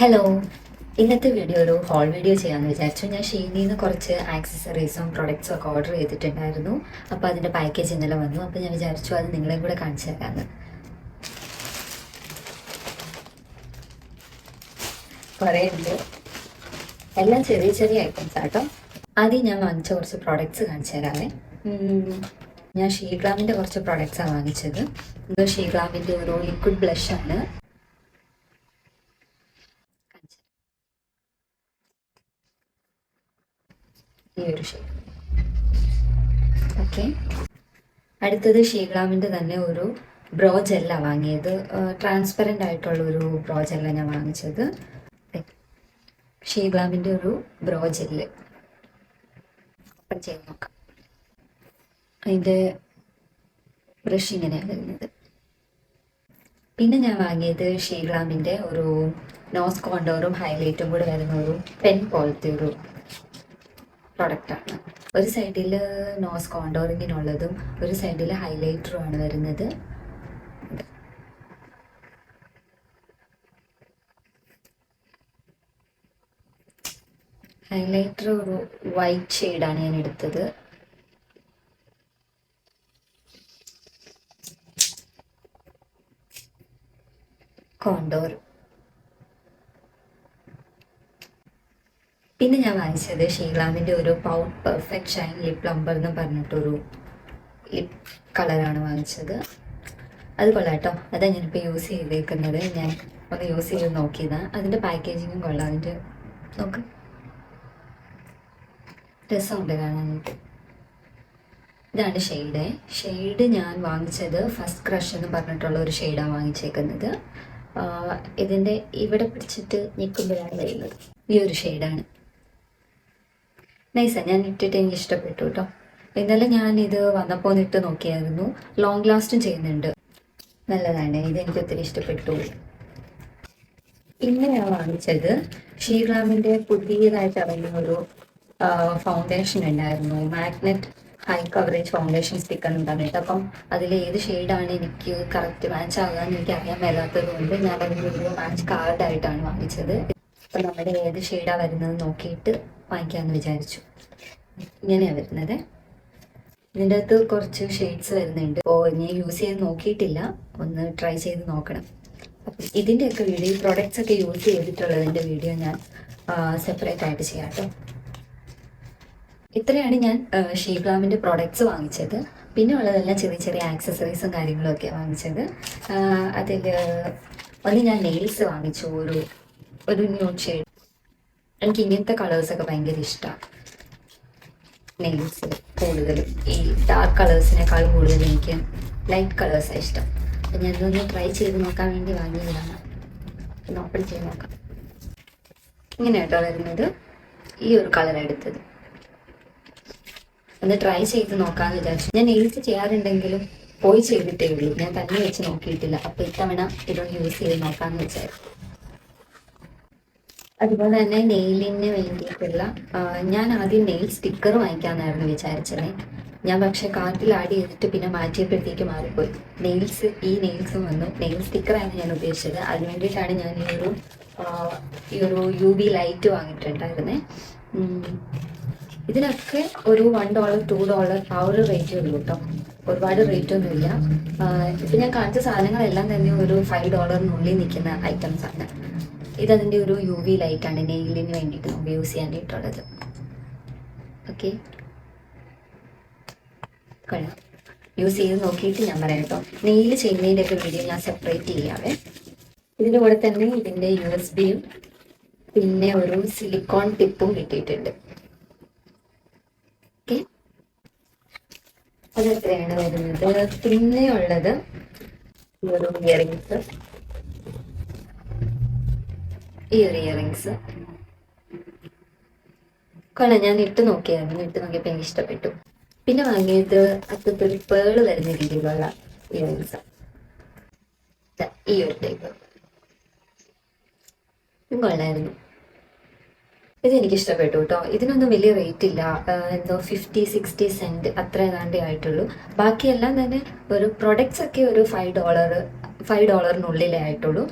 Hello ഇന്നത്തെ video ഒരു whole video ചെയ്യാമെന്ന് വിചാരിച്ചു. ഞാൻ ഷീനിൽ നിന്ന് കുറച്ച് ആക്സസറീസും പ്രൊഡക്ട്സും ഒക്കെ ഓർഡർ ചെയ്തിട്ടുണ്ടായിരുന്നു. അപ്പോൾ അതിന്റെ പാക്കേജ് ഇന്നലെ വന്നു. അപ്പോൾ ഞാൻ വിചാരിച്ചു അത് നിങ്ങളെ കൂടെ കാണിച്ചു തരാമെന്ന് കുറേ ഉണ്ട് എല്ലാം ചെറിയ ചെറിയ ഐറ്റംസ് ആട്ടോ ആദ്യം ഞാൻ വാങ്ങിച്ച കുറച്ച് പ്രോഡക്ട്സ് കാണിച്ചു തരാമേ ഞാൻ ഷീഗ്ലാമിന്റെ കുറച്ച് പ്രോഡക്ട്സാണ് വാങ്ങിച്ചത്. ഇത് ഷീഗ്ലാമിന്റെ ഒരു ലിക്വിഡ് ബ്ലഷ് ആണ് കാണിച്ചു തരാം. ഈ ഒരു ഷെയ്ഡ് ഓക്കെ അടുത്തത് ഷീഗ്ലാമിന്റെ തന്നെ ഒരു ബ്രോ ജെല്ല വാങ്ങിയത്. ട്രാൻസ്പെറന്റ് ആയിട്ടുള്ള ഒരു ബ്രോ ജെല്ല ഞാൻ വാങ്ങിച്ചത്. ഷീഗ്ലാമിന്റെ ഒരു ബ്രോ ജെല്ല് ഓപ്പൺ ചെയ്ത് നോക്കാം. അതിന്റെ ബ്രഷ് ഇങ്ങനെയാണ് വരുന്നത്. പിന്നെ ഞാൻ വാങ്ങിയത് ഷീഗ്ലാമിന്റെ ഒരു നോസ് കോണ്ടോറും ഹൈലൈറ്റും കൂടെ വരുന്ന ഒരു പെൻ പോലത്തെ ഒരു പ്രൊഡക്റ്റാണ് ഒരു സൈഡിൽ നോസ് കോണ്ടോറിങ്ങിനുള്ളതും ഒരു സൈഡിൽ ഹൈലൈറ്ററും ആണ് വരുന്നത്. ഹൈലൈറ്റർ ഒരു വൈറ്റ് ഷെയ്ഡാണ് ഞാൻ എടുത്തത്. കോണ്ടോർ പിന്നെ ഞാൻ വാങ്ങിച്ചത് ഷീലാമിന്റെ ഒരു പൗ പെർഫെക്റ്റ് ഷൈൻ ലിപ് പ്ലംബർ എന്ന് പറഞ്ഞിട്ടൊരു ലിപ് കളറാണ് വാങ്ങിച്ചത്. അത് കൊള്ളാം കേട്ടോ അതാണ് ഞാനിപ്പോൾ യൂസ് ചെയ്തേക്കുന്നത്. ഞാൻ ഒന്ന് യൂസ് ചെയ്ത് നോക്കിയതാണ് അതിന്റെ പാക്കേജിങ്ങും കൊള്ളാം. അതിന്റെ നോക്ക്. രസമുണ്ട് കാണാനായിട്ട് ഇതാണ് ഷെയ്ഡ്. ഷെയ്ഡ് ഞാൻ വാങ്ങിച്ചത് ഫസ്റ്റ് ക്രഷ് എന്ന് പറഞ്ഞിട്ടുള്ള ഒരു ഷെയ്ഡാണ് വാങ്ങിച്ചേക്കുന്നത്. ഇതിന്റെ ഇവിടെ പിടിച്ചിട്ട് നിൽക്കുമ്പോഴാണ് വരുന്നത്. ഈ ഒരു ഷെയ്ഡാണ്. നൈസാണ് ഞാൻ ഇട്ടിട്ട് എനിക്ക് ഇഷ്ടപ്പെട്ടു കേട്ടോ ഇന്നലെ ഞാൻ ഇത് വന്നപ്പോൾ ഇട്ട് നോക്കിയായിരുന്നു. ലോങ് ലാസ്റ്റും ചെയ്യുന്നുണ്ട്. നല്ലതാണ്. ഇത് എനിക്ക് ഒത്തിരി ഇഷ്ടപ്പെട്ടു. പിന്നെ ഞാൻ വാങ്ങിച്ചത്. ഷീഗ്ലാമിന്റെ പുതിയതായിട്ട് ഇറങ്ങിയ ഒരു ഫൗണ്ടേഷൻ ഉണ്ടായിരുന്നു. Magnet high coverage foundation sticker എന്ന് അപ്പം അതിൽ ഏത് ഷെയ്ഡാണ് എനിക്ക് കറക്റ്റ് മാച്ച് ആകാന്ന് എനിക്ക് അറിയാൻ മേലാത്തത് കൊണ്ട് ഞാൻ അതിന്റെ ഒരു മാച്ച് കാർഡായിട്ടാണ് വാങ്ങിച്ചത്. അപ്പം നമ്മുടെ ഏത് ഷെയ്ഡാണ് വരുന്നത് നോക്കിയിട്ട് വാങ്ങിക്കാമെന്ന് വിചാരിച്ചു. ഇങ്ങനെയാണ് വരുന്നത്. ഇതിന്റെ അകത്ത് കുറച്ച് ഷെയ്ഡ്സ് വരുന്നുണ്ട്. ഓ ഞാൻ യൂസ് ചെയ്ത് നോക്കിയിട്ടില്ല. ഒന്ന് ട്രൈ ചെയ്ത് നോക്കണം. അപ്പം ഇതിന്റെയൊക്കെ വീഡിയോ ഈ പ്രൊഡക്ട്സ് ഒക്കെ യൂസ് ചെയ്തിട്ടുള്ളതിന്റെ വീഡിയോ ഞാൻ സെപ്പറേറ്റ് ആയിട്ട് ചെയ്യാം കേട്ടോ. ഇത്രയാണ് ഞാൻ ഷീഗ്ലാമിന്റെ പ്രോഡക്ട്സ് വാങ്ങിച്ചത്. പിന്നെ ഉള്ളതെല്ലാം ചെറിയ ചെറിയ ആക്സസറീസും കാര്യങ്ങളും ഒക്കെ വാങ്ങിച്ചത്. അതിൽ ഒന്ന് ഞാൻ നെയിൽസ് വാങ്ങിച്ചു. ഒരു ഒരു ന്യൂ ഷെയ്ഡ് എനിക്ക് ഇങ്ങനത്തെ കളേഴ്സൊക്കെ ഭയങ്കര ഇഷ്ടമാണ് നെയിൽസ് കൂടുതലും. ഈ ഡാർക്ക് കളേഴ്സിനേക്കാളും കൂടുതൽ എനിക്ക് ലൈറ്റ് കളേഴ്സാണ് ഇഷ്ടം. അപ്പം ഞാനിതൊന്ന് ട്രൈ ചെയ്ത് നോക്കാൻ വേണ്ടി വാങ്ങിയതാണ്. ഒന്ന് ഓപ്പൺ ചെയ്ത് നോക്കാം. ഇങ്ങനെ കേട്ടോ വരുന്നത്. ഈ ഒരു കളർ എടുത്തത്. ഒന്ന് ട്രൈ ചെയ്ത് നോക്കാമെന്ന് വിചാരിച്ചു. ഞാൻ നെയിൽസ് ചെയ്യാറുണ്ടെങ്കിലും പോയി ചെയ്തിട്ടേ ഉള്ളൂ. ഞാൻ തന്നെ വെച്ച് നോക്കിയിട്ടില്ല. അപ്പോൾ ഇത്തവണ ഇതൊന്ന് യൂസ് ചെയ്ത് നോക്കാമെന്ന് വിചാരിച്ചു. അതുപോലെ തന്നെ നെയിലിന് വേണ്ടിയിട്ടുള്ള ഞാൻ ആദ്യം നെയിൽ സ്റ്റിക്കർ വാങ്ങിക്കാമെന്നായിരുന്നു വിചാരിച്ചത്. ഞാൻ പക്ഷെ കാർട്ടിൽ ആഡ് ചെയ്തിട്ട് പിന്നെ മാറ്റിയപ്പോഴത്തേക്ക് മാറിപ്പോയി. നെയിൽസ് ഈ നെയിൽസും വന്നു. നെയിൽ സ്റ്റിക്കറാണ് ഞാൻ ഉദ്ദേശിച്ചത്. അതിന് വേണ്ടിയിട്ടാണ് ഞാൻ ഈ ഒരു ഈ ഒരു യു ബി ലൈറ്റ് വാങ്ങിയിട്ടുണ്ടായിരുന്നേ. ഇതിനൊക്കെ ഒരു വൺ ഡോളർ ടു ഡോളർ ആ ഒരു റേറ്റ് ഉള്ളൂ കേട്ടോ ഒരുപാട് റേറ്റ് ഒന്നുമില്ല. ഇപ്പം ഞാൻ കാണിച്ച സാധനങ്ങളെല്ലാം തന്നെ ഒരു ഫൈവ് ഡോളറിനുള്ളിൽ നിൽക്കുന്ന ഐറ്റംസ് ആണ്. ഇതതിന്റെ ഒരു യു വി ലൈറ്റാണ് നെയിലിന് വേണ്ടിയിട്ട് നമുക്ക് യൂസ് ചെയ്യാനായിട്ടുള്ളത്. ഓക്കെ കൊള്ളാം. യൂസ് ചെയ്ത് നോക്കിയിട്ട് ഞാൻ പറയാം കേട്ടോ. നെയിൽ ചെയ്യുന്നതിന്റെ ഒക്കെ വീഡിയോ ഞാൻ സെപ്പറേറ്റ് ചെയ്യാവേ. ഇതിന്റെ കൂടെ തന്നെ ഇതിന്റെ യു എസ് ബിയും പിന്നെ ഒരു സിലിക്കോൺ ടിപ്പും കിട്ടിയിട്ടുണ്ട്. ഓക്കെ അതെത്രയാണ് വരുന്നത്? പിന്നെ ഉള്ളത് ഒരു ഇയറിങ്സ് ഈ ഒരു ഇയറിങ്സ് കൊള്ളാം ഞാൻ ഇട്ട് നോക്കിയായിരുന്നു. ഇട്ട് നോക്കിയപ്പോൾ എനിക്ക് ഇഷ്ടപ്പെട്ടു. പിന്നെ വാങ്ങിയത് അത്തത്തിൽ പേൾ വരുന്ന രീതിയിലുള്ള ഇയറിങ്സ് ഈ ഒരു ടൈപ്പ് കൊള്ളായിരുന്നു. ഇത് എനിക്ക് ഇഷ്ടപ്പെട്ടു കേട്ടോ. ഇതിനൊന്നും വലിയ റേറ്റ് ഇല്ല. എന്തോ ഫിഫ്റ്റി സിക്സ്റ്റി സെന്റ് അത്ര ഏതാണ്ടേ ആയിട്ടുള്ളൂ. ബാക്കിയെല്ലാം തന്നെ ഒരു പ്രൊഡക്ട്സ് ഒക്കെ ഒരു ഫൈവ് ഡോളർ ഫൈവ് ഡോളറിനുള്ളിലേ ആയിട്ടുള്ളൂ.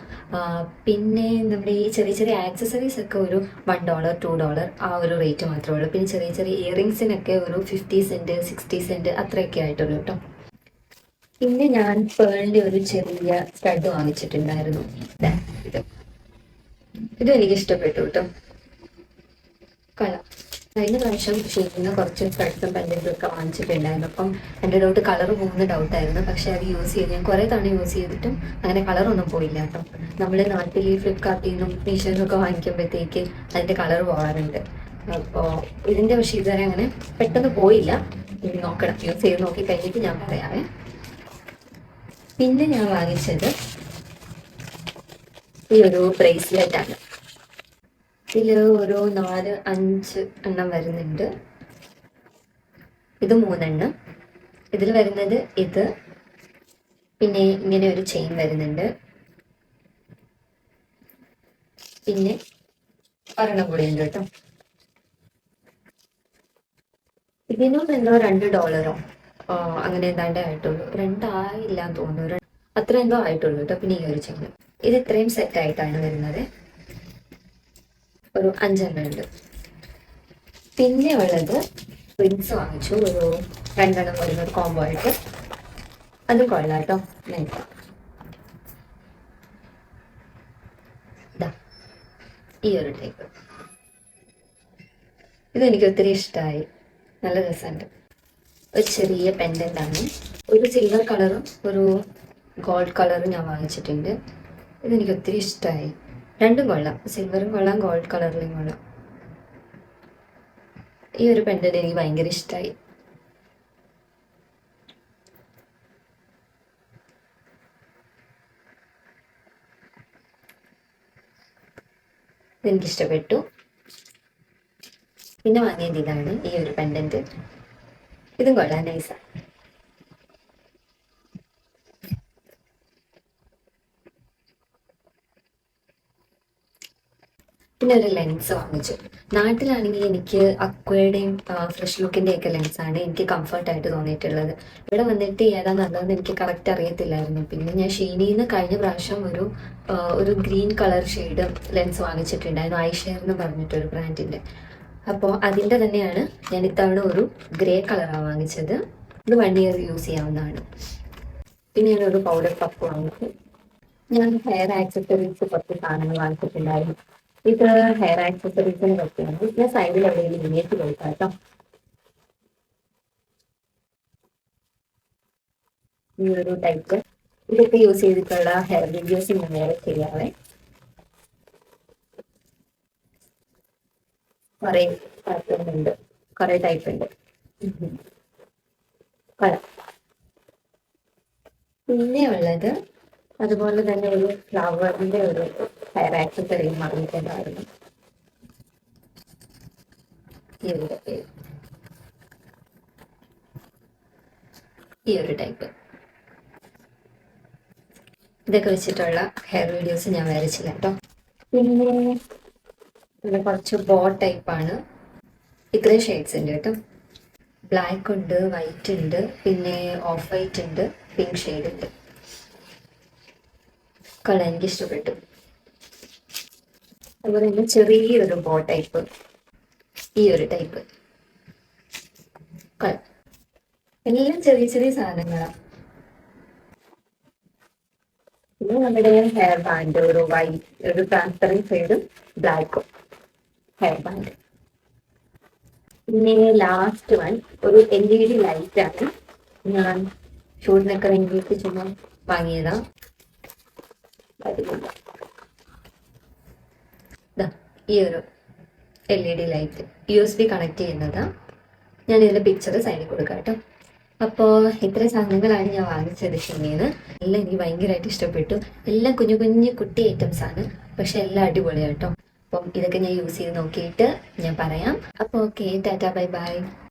പിന്നെ നമ്മുടെ ഈ ചെറിയ ചെറിയ ആക്സസറീസ് ഒക്കെ ഒരു വൺ ഡോളർ ടു ഡോളർ ആ ഒരു റേറ്റ് മാത്രമേ ഉള്ളൂ. പിന്നെ ചെറിയ ചെറിയ ഇയറിങ്സിനൊക്കെ ഒരു ഫിഫ്റ്റി സെന്റ് സിക്സ്റ്റി സെന്റ് അത്രയൊക്കെ ആയിട്ടുള്ളൂ കേട്ടോ. പിന്നെ ഞാൻ പേളിന്റെ ഒരു ചെറിയ സ്റ്റഡ് വാങ്ങിച്ചിട്ടുണ്ടായിരുന്നു. ഇത്. ഇതും എനിക്ക് ഇഷ്ടപ്പെട്ടു കേട്ടോ. കളർ കഴിഞ്ഞ പ്രാവശ്യം ഷെയ്ഡിന് കുറച്ച് ഫ്രണ്ട്സും പെൻഡന്റും ഒക്കെ വാങ്ങിച്ചിട്ടുണ്ടായിരുന്നു. അപ്പം എന്റെ ഡൗട്ട് കളർ പോകുന്ന ഡൗട്ടായിരുന്നു. പക്ഷേ അത് യൂസ് ചെയ്ത് ഞാൻ കുറേ തവണ യൂസ് ചെയ്തിട്ടും അങ്ങനെ കളറൊന്നും പോയില്ല കേട്ടോ. നമ്മൾ നാട്ടിൽ ഫ്ലിപ്കാർട്ടിൽ നിന്നും മീഷോയിൽ നിന്നൊക്കെ വാങ്ങിക്കുമ്പോഴത്തേക്ക് അതിന്റെ കളർ പോകാറുണ്ട്. അപ്പോൾ ഇതിന്റെ പക്ഷേ ഇതുവരെ അങ്ങനെ പെട്ടെന്ന് പോയില്ല. ഇനി നോക്കണം. യൂസ് ചെയ്ത് നോക്കി കഴിഞ്ഞിട്ട് ഞാൻ പറയാമേ പിന്നെ ഞാൻ വാങ്ങിച്ചത് ഈ ഒരു ബ്രേസ്ലെറ്റ് ആണ് ഇതിൽ ഒരു നാല് അഞ്ച് എണ്ണം വരുന്നുണ്ട്. ഇത് മൂന്നെണ്ണം. ഇതിൽ വരുന്നത് ഇത്. പിന്നെ ഇങ്ങനെ ഒരു ചെയിൻ വരുന്നുണ്ട്. പിന്നെ ഒരെണ്ണം കൂടി ഉണ്ട് കേട്ടോ. ഇതിനും എന്തോ രണ്ട് ഡോളറോ അങ്ങനെ എന്താണ്ടേ ആയിട്ടുള്ളൂ. രണ്ടായില്ല തോന്നുന്നു. അത്ര എന്തോ ആയിട്ടുള്ളൂ കേട്ടോ. പിന്നെ ഈ ഒരു ചെയിൻ. ഇത് ഇത്രയും സെറ്റ് ആയിട്ടാണ് വരുന്നത്. ഒരു അഞ്ചെണ്ണം ഉണ്ട് പിന്നെ ഉള്ളത് റിങ്സ് വാങ്ങിച്ചു. ഒരു രണ്ടെണ്ണം വരുന്ന ഒരു കോംബോ ആയിട്ട്. അതും കൊള്ളാം കേട്ടോ. ദാ, ഈ ഒരു ടൈപ്പ് ഇതെനിക്ക് ഒത്തിരി ഇഷ്ടമായി നല്ല രസമുണ്ട്. ഒരു ചെറിയ പെൻഡന്റ് ആണ്. ഒരു സിൽവർ കളറും ഒരു ഗോൾഡ് കളറും ഞാൻ വാങ്ങിച്ചിട്ടുണ്ട്. ഇതെനിക്ക് ഒത്തിരി ഇഷ്ടമായി രണ്ടും കൊള്ളാം. സിൽവറും കൊള്ളാം ഗോൾഡ് കളറിലും കൊള്ളാം. ഈ ഒരു പെൻഡന്റ് എനിക്ക് ഭയങ്കര ഇഷ്ടമായി എനിക്ക് ഇഷ്ടപ്പെട്ടു. പിന്നെ വാങ്ങിയത് ഇതാണ് ഈ ഒരു പെൻഡന്റ് ഇതും കൊള്ളാം നൈസാണ് പിന്നെ ഒരു ലെൻസ് വാങ്ങിച്ചു. നാട്ടിലാണെങ്കിൽ എനിക്ക് അക്വയുടെയും ഫ്രഷ് ലുക്കിന്റെ ഒക്കെ ലെൻസാണ് എനിക്ക് കംഫർട്ടായിട്ട് തോന്നിയിട്ടുള്ളത്. ഇവിടെ വന്നിട്ട് ഏതാ നല്ലതെന്ന് എനിക്ക് കറക്റ്റ് അറിയത്തില്ലായിരുന്നു. പിന്നെ ഞാൻ ഷീനിന്ന് കഴിഞ്ഞ പ്രാവശ്യം ഒരു ഒരു ഗ്രീൻ കളർ ഷെയ്ഡ് ലെൻസ് വാങ്ങിച്ചിട്ടുണ്ടായിരുന്നു. ഐഷെയർ എന്ന് പറഞ്ഞിട്ടൊരു ബ്രാൻഡിന്റെ അപ്പോൾ അതിന്റെ തന്നെയാണ് ഞാൻ ഇത്തവണ ഒരു ഗ്രേ കളറാണ് വാങ്ങിച്ചത്. ഇത് വൺ ഇയർ യൂസ് ചെയ്യാവുന്നതാണ്. പിന്നെ ഞാനൊരു പൗഡർ പപ്പ് വാങ്ങിച്ചു. ഞാൻ ഹെയർ ആക്സസറീസ് കുറച്ച് സാധനങ്ങൾ വാങ്ങിച്ചിട്ടുണ്ടായിരുന്നു. ഇത് ഹെയർ ആക്സസറീസിന് പറ്റിയാണ്. ഞാൻ സൈഡിൽ എവിടെയെങ്കിലും ഇമേജ് കൊടുക്കാം കേട്ടോ. ഈ ഒരു ടൈപ്പ് ഇതൊക്കെ യൂസ് ചെയ്തിട്ടുള്ള ഹെയർ വീഡിയോസ് ഞാൻ വേറെ ചെയ്യാവേ കുറെ പാറ്റേൺ ഉണ്ട്. കുറെ ടൈപ്പ് ഉണ്ട്. പിന്നെ ഉള്ളത് അതുപോലെ തന്നെ ഒരു ഫ്ലവറിന്റെ ഒരു ഹെയർ ആക്സസറിയും വാങ്ങിയിട്ടുണ്ടായിരുന്നു ഈ ഒരു. ഈ ഒരു ടൈപ്പ് ഇതൊക്കെ വെച്ചിട്ടുള്ള ഹെയർ വീഡിയോസ് ഞാൻ വരച്ചില്ല കേട്ടോ പിന്നെ കുറച്ച് ബോ ടൈപ്പാണ് ഇത്രയും ഷെയ്ഡ്സ് ഉണ്ട് കേട്ടോ. ബ്ലാക്ക് ഉണ്ട് വൈറ്റ് ഉണ്ട് പിന്നെ ഓഫ് വൈറ്റ് ഉണ്ട് പിങ്ക് ഷെയ്ഡ് ഉണ്ട്. കളർ എനിക്ക് ഇഷ്ടപ്പെട്ടു. അതുപോലെ തന്നെ ചെറിയൊരു ബോ ടൈപ്പ് ഈ ഒരു ടൈപ്പ് എല്ലാം ചെറിയ ചെറിയ സാധനങ്ങളാണ് പിന്നെ നമ്മുടെ ഹെയർ ബാൻഡ് ഒരു വൈറ്റ് ഒരു ട്രാൻസ്പെറന്റ് സൈഡും ബ്ലാക്കും ഹെയർ ബാൻഡ് പിന്നെ ലാസ്റ്റ് വൺ ഒരു എൽ ഇ ഡി ലൈറ്റ് ആണ് ഞാൻ ഷൂട്ടിനൊക്കെ വേണ്ടിയിട്ട് ചുമ്മാ വാങ്ങിയതാണ് ഈ ഒരു L E D light U S B connect ചെയ്യുന്നത് ഞാൻ ഇതിന്റെ പിക്ചർ സൈഡിൽ കൊടുക്കാം കേട്ടോ. അപ്പോൾ ഇത്രയും സാധനങ്ങളാണ് ഞാൻ വാങ്ങിച്ചത് ഷിന്നിന്ന് എല്ലാം എനിക്ക് ഭയങ്കരമായിട്ട് ഇഷ്ടപ്പെട്ടു. എല്ലാം കുഞ്ഞു കുഞ്ഞു കുട്ടി ഐറ്റംസ് ആണ്. പക്ഷെ എല്ലാം അടിപൊളിയാണ് കേട്ടോ. അപ്പം ഇതൊക്കെ ഞാൻ യൂസ് ചെയ്ത് നോക്കിയിട്ട് ഞാൻ പറയാം. അപ്പോൾ ഓക്കെ ടാറ്റ ബൈ ബൈ